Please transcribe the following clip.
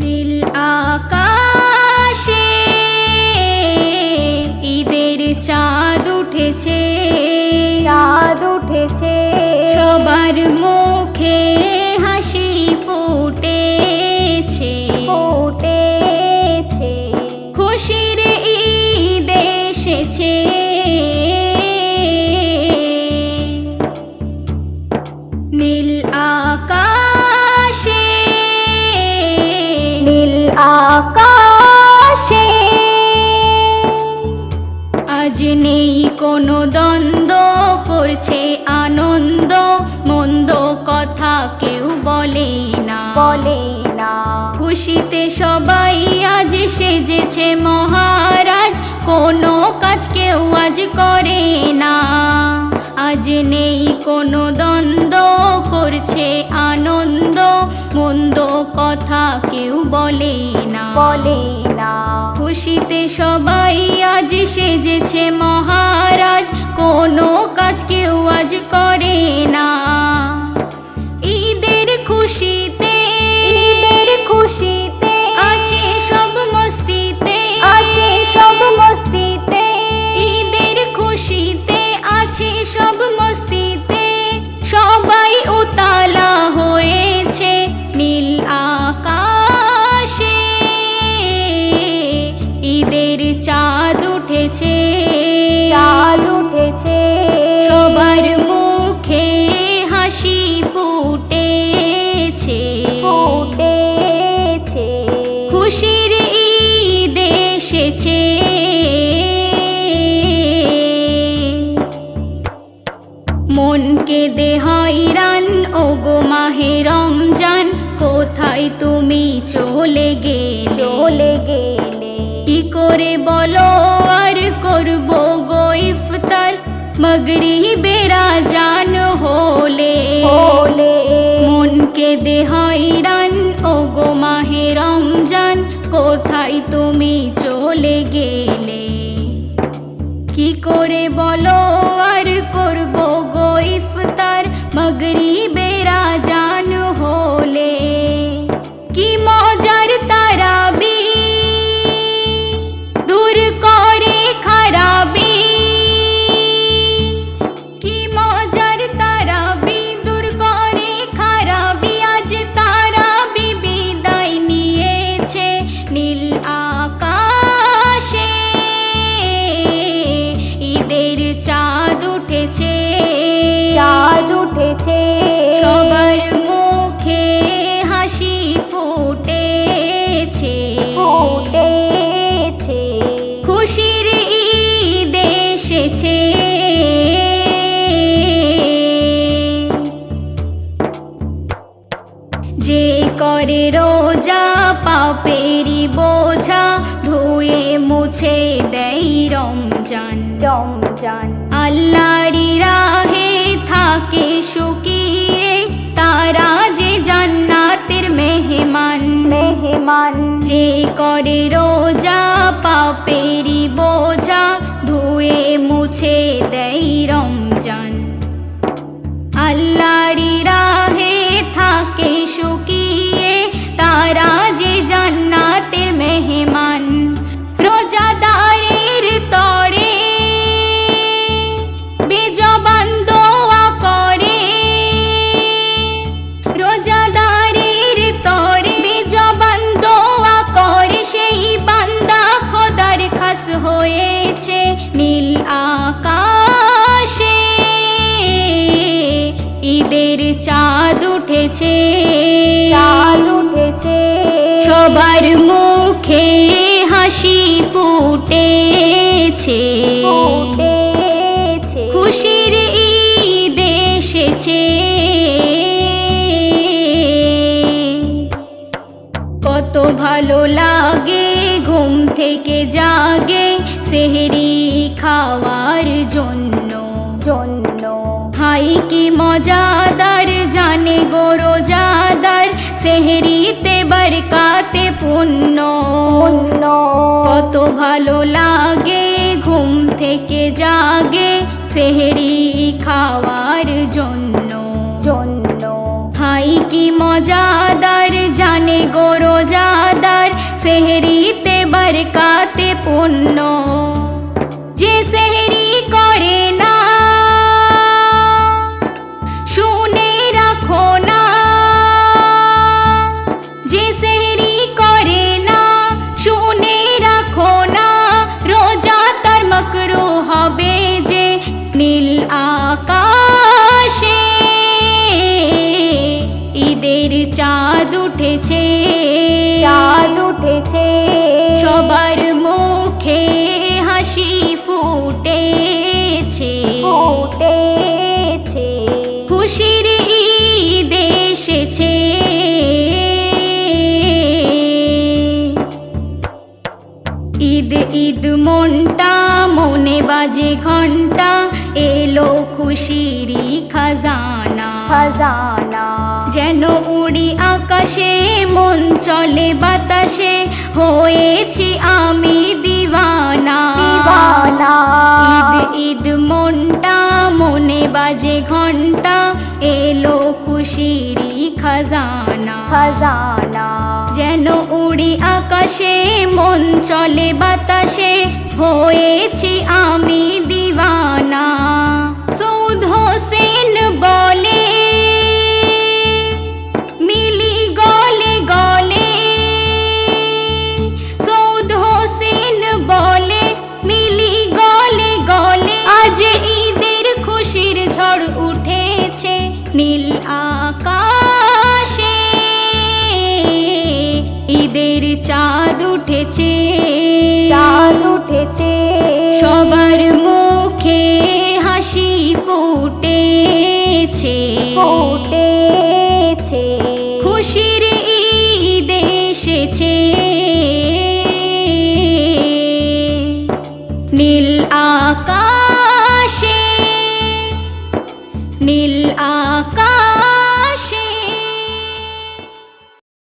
নীল আকাশে ঈদের চাঁদ উঠেছে। চাঁদ উঠেছে। সবার মুখে হাসি ফুটেছে নেই কোনো দ্বন্দ্ব করছে আনন্দ মন্দ কথা কেউ বলে না। বলে না। খুশিতে সবাই আজ সেজেছে মহারাজ কোনো কাজ কেউ আজ করে না। আজ নেই কোনো দ্বন্দ্ব করছে আনন্দ। মন্দ কথা কেউ বলে না। বলে না। খুশিতে সবাই আজ সেজেছে মহারাজ। কোনো কাজ কেউ আজ করে না। ঈদের খুশিতে উঠেছে। চাঁদ উঠেছে। সবার মুখে হাসি ফুটেছে। ফুটেছে। খুশির ঈদ এসেছে। মনকে দে হয়রান ও গো মাহে রমজান কোথায় তুমি চলে গেলে? চলে গেলে। কি করে বলো? আর করব গো ইফতার মগরি বেরা জান হলে। মনকে দে হয়রান ও গো মাহে রমজান কোথায় তুমি চলে গেলে? কি করে বলো? আর করব গো ইফতার মগরি বেরা করে রোজা পাপেরি বোঝা ধুয়ে মুছে দেয় রমজান। রমজান। আল্লাহরি রাহে থাকে শুকিয়ে তারা যে জান্নাতের মেহমান। মেহমান। যে করে রোজা পাপেরি বোঝা ধুয়ে মুছে দেয় রমজান। আল্লাহরি রাহে থাকে শুকিয়ে তারা যে জান্নাতের মেহমান, রোজাদারের তরে, বেজবান দোয়া করে। রোজাদারের তরে, বেজবান দোয়া করে। সেই বান্দা খোদার খাস হয়েছে নীল আকাশে উঠেছে। উঠেছে। সবার মুখে হাসি ফুটেছে। ফুটেছে। খুশির ঈদ এসেছে। কত ভালো লাগে ঘুম থেকে জাগে সেহেরি খাওয়ার জন্য। জন্য। হাই কি মজাদার জানে গোরো জাদার সেহরিতে বরকাতে পুণ্য। কত ভালো লাগে ঘুম থেকে জাগে সেহরি খাওয়ার জন্য। জন্য। হাই কি মজাদার জানে গো রোজা সেহরিতে বরকাতে পুণ্য। চাঁদ উঠেছে। চাঁদ উঠেছে। সবার মুখে হাসি ফুটেছে। ফুটেছে। খুশির ঈদ এসেছে। ঈদ ঈদ মনটা মনে বাজে ঘণ্টা এলো খুশিরই খাজানা। খাজানা। যেন উড়ি আকাশে মন চলে বাতাসে হয়েছি আমি দিওয়ানা ঈদ ঈদ মনটা মনে বাজে ঘণ্টা এলো খুশিরই খাজানা। খাজানা। যেন উড়ি আকাশে মন চলে বাতাসে হয়েছি আমি উঠেছে। চাঁদ উঠেছে। সবার মুখে হাসি ফুটেছে। ফুটেছে। খুশির ঈদ এসেছে। নীল আকাশে নীল আকাশ